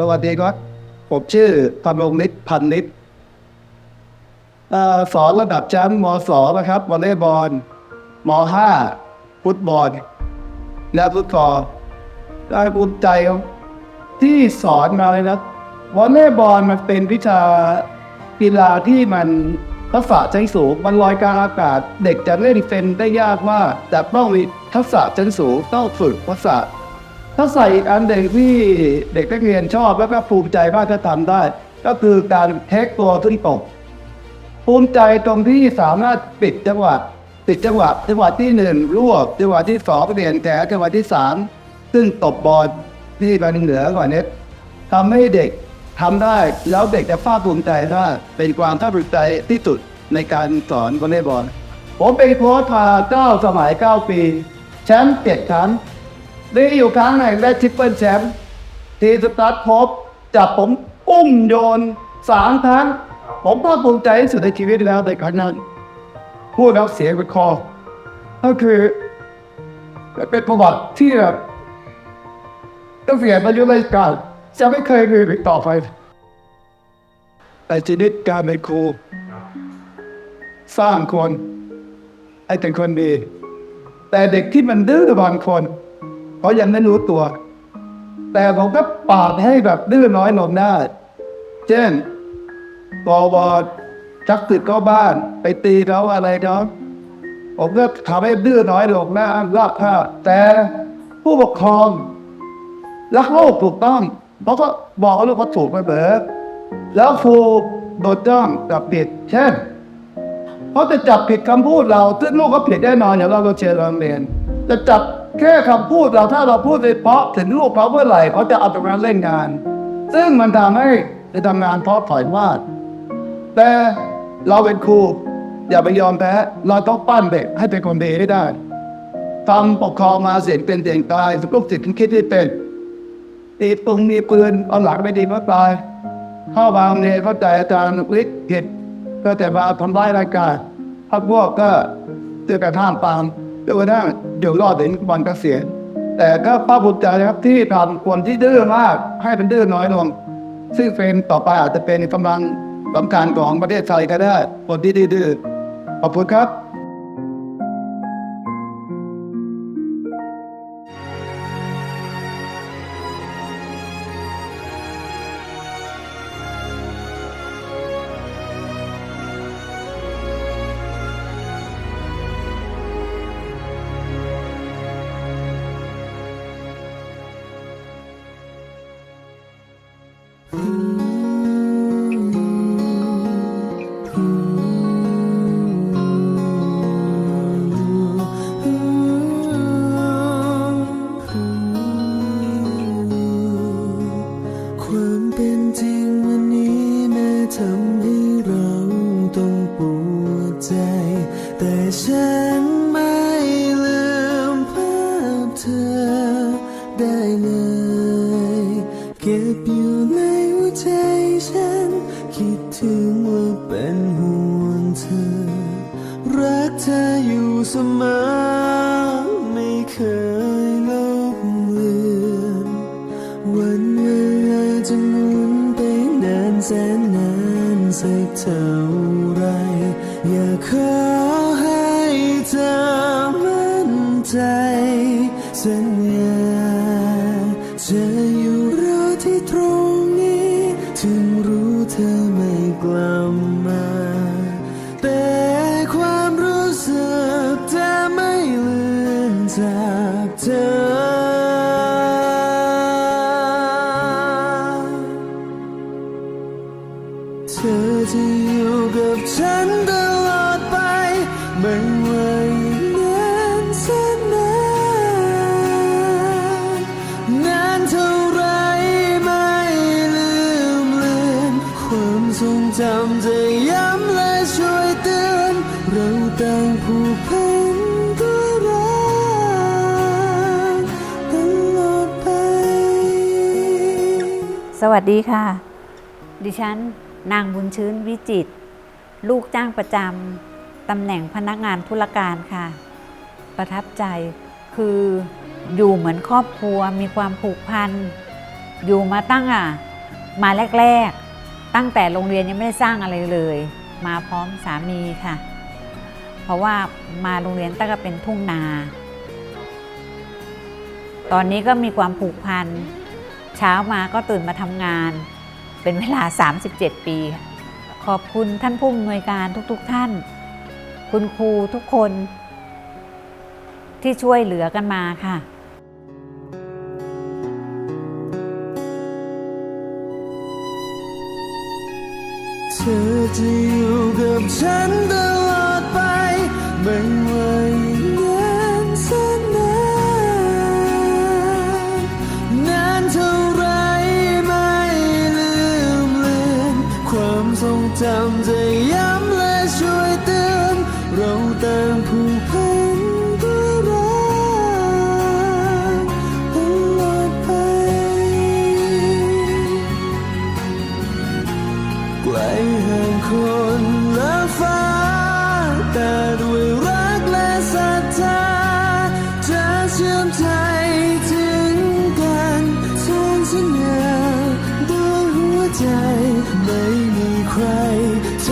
สวัสดีครับ ผมชื่อพำรงนิตพันนิตสอนระดับชั้นมสองนะครับวอลเลย์บอลมห้าฟุตบอลและฟุตซอลได้ภูมิใจที่สอนมาเลยนะวอลเลย์บอลมันเป็นวิชากีฬาที่มันทักษะชั้นสูงมันลอยกลางอากาศ เด็กจะเล่นเฟนได้ยากมากแต่ต้องมีทักษะชั้นสูงต้องฝึกทักษะ ถ้าใส่อีกอันเด็กที่เด็กนักเรียนชอบแล้วก็ภูมิใจมากถ้าทำได้ ก็คือการเทคตัวขึ้นตกภูมิใจตรงที่สามารถปิดจังหวะปิดจังหวะจังหวะที่หนึ่งรวบจังหวะที่สองเปลี่ยนแถจังหวะที่สามซึ่งตบบอลที่มันเหนือกว่านี้ทำให้เด็กทำได้แล้วเด็กจะภาคภูมิใจว่าเป็นความภาคภูมิใจที่สุดในการสอนวอลเลย์บอลผมเป็นโค้ชมาเก้าสมัยเก้าปี แชมป์เจ็ดครั้ง ได้อยู่ครั้งหนึ่งได้ทริปเปิลแชมป์ทีสตาร์ทพบจับผมอุ้มโยนสามครั้ง ผมภาคภูมิใจที่สุดในชีวิตแล้วในครั้งนั้น พูดแล้วเสียงเป็นคอ ก็คือเป็นประวัติที่แบบต้องเสียอายุราชการจะไม่เคยมีอีกต่อไปแต่ชีวิตการเป็นครู สร้างคน ให้เป็นคนดี แต่เด็กที่มันดื้อบางคน เขายังไม่รู้ตัว แต่ผมก็ปราบให้แบบดื้อน้อยลงได้เช่นบอบอชักตึกเข้าบ้าน ไปตีเขาอะไรเขาผมก็ทำให้ดื้อน้อยลงนะรอบค่าแต่ผู้ปกครองรักโลกถูกต้องเขาก็บอกว่าลูกเขาถูกไปเบิกแล้วครูโดนจ้องจับผิดเช่นเขาจะจับผิดคำพูดเราซึ่งลูกก็ผิดแน่นอนอย่างเราเราเชียร์โรงเรียนจะจับ แค่คำพูดเราถ้าเราพูดไปเพราะถึงลูกเขาเมื่อไหร่เขาจะเอาตรงนั้นเล่นงาน ซึ่งมันทำให้ในทำงานเพราะถอยมากแต่เราเป็นครูอย่าไปยอมแพ้เราต้องปั้นเด็กให้เป็นคนดีให้ได้ทำปกครองมาเสียงเป็นเสียงตายลูกศิษย์คิดที่เป็นตีปืนมีปืนเอาหลังไม่ดีก็ตายเข้าบางเนี่ยเข้าใจอาจารย์วิทย์ผิดก็แต่มาทำร้ายรายการพักพวกก็เจอกันห้ามปาม จนกระทั่งเดี๋ยวรอดถึงวันเกษียณแต่ก็ภาคภูมิใจนะครับที่ทำคนที่ดื้อมากให้เป็นดื้อน้อยลง ซึ่งเป็นต่อไปอาจจะเป็นกำลังสำคัญของประเทศไทยก็ได้คนที่ดื้อขอบคุณครับ ความเป็นจริงวันนี้แม้ทำให้เราต้องปวดใจ แต่ฉัน เสมอไม่เคยลบเลือนวันเวลาจะหมุนไปนานแสนนานสักเท่า จำจะย้ำและช่วยเตือน เราต่างผูกพันตัวรักตลอดไป สวัสดีค่ะ ดิฉันนางบุญชื้นวิจิต ลูกจ้างประจำตำแหน่งพนักงานธุรการค่ะ ประทับใจคืออยู่เหมือนครอบครัวมีความผูกพัน อยู่มาตั้งอะ มาแรก ๆ ตั้งแต่โรงเรียนยังไม่ได้สร้างอะไรเลย มาพร้อมสามีค่ะ เพราะว่ามาโรงเรียนตั้งแต่เป็นทุ่งนา ตอนนี้ก็มีความผูกพัน เช้ามาก็ตื่นมาทำงาน เป็นเวลา 37 ปี ขอบคุณท่านผู้อำนวยการทุกๆทท่าน คุณครูทุกคน ที่ช่วยเหลือกันมาค่ะ เธอจะอยู่กับฉันตลอดไปไม่ว่าอีก มใจถึงกันทนสัญญาด้วยหัวใจไม่มีใครแท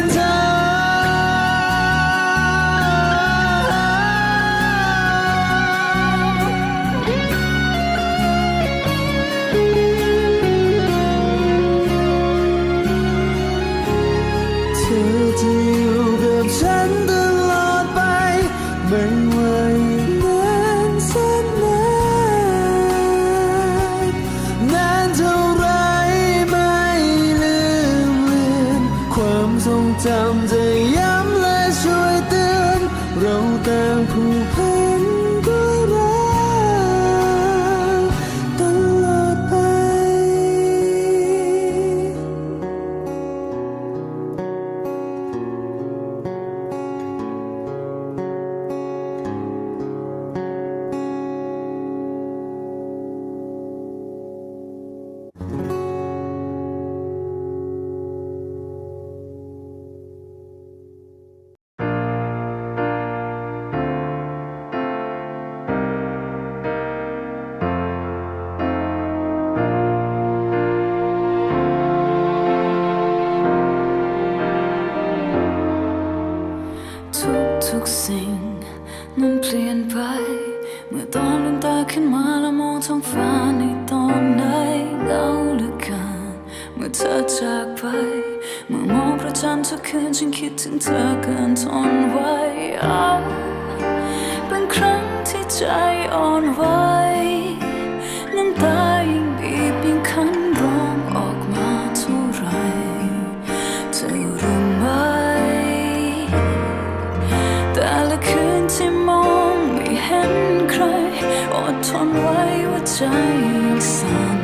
นเธอเธอจ กสิ่งนั้นเปลี่ยนไป เมื่อตอนลืมตาขึ้นมาแล้วมองท้องฟ้าในตอนไหนเหงาเหลือเกินเมื่อเธอจากไป เมื่อมองพระจันทุกคืนฉันคิดถึงเธอเกินทนไหวอ้าเป็นครั้งที่ใจอ่อนไหวน้ำตายิ่ง อดทนไ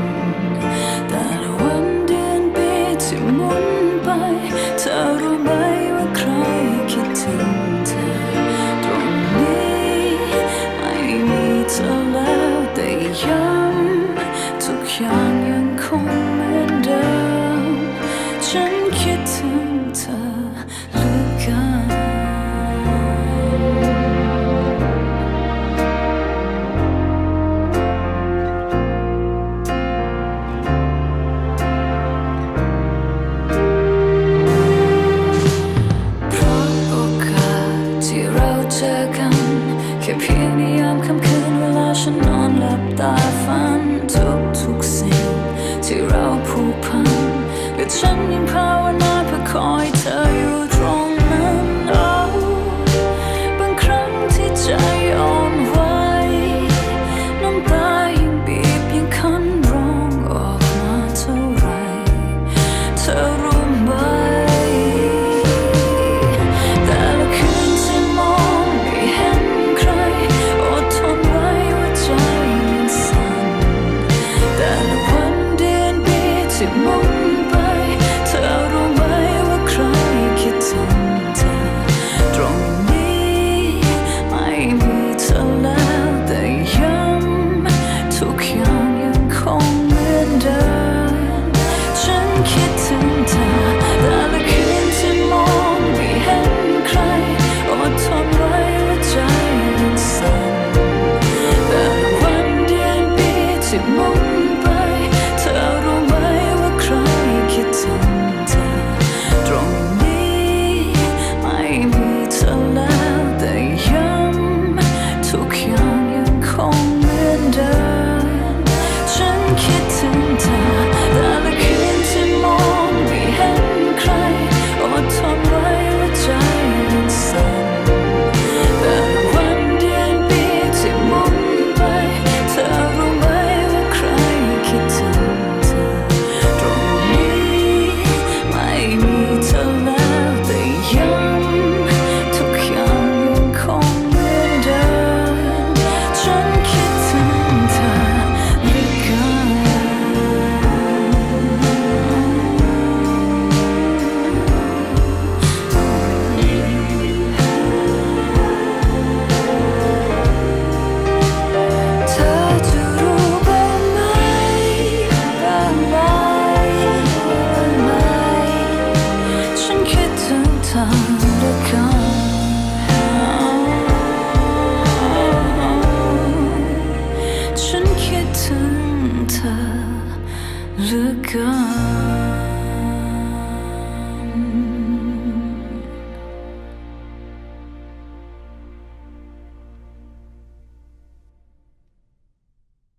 서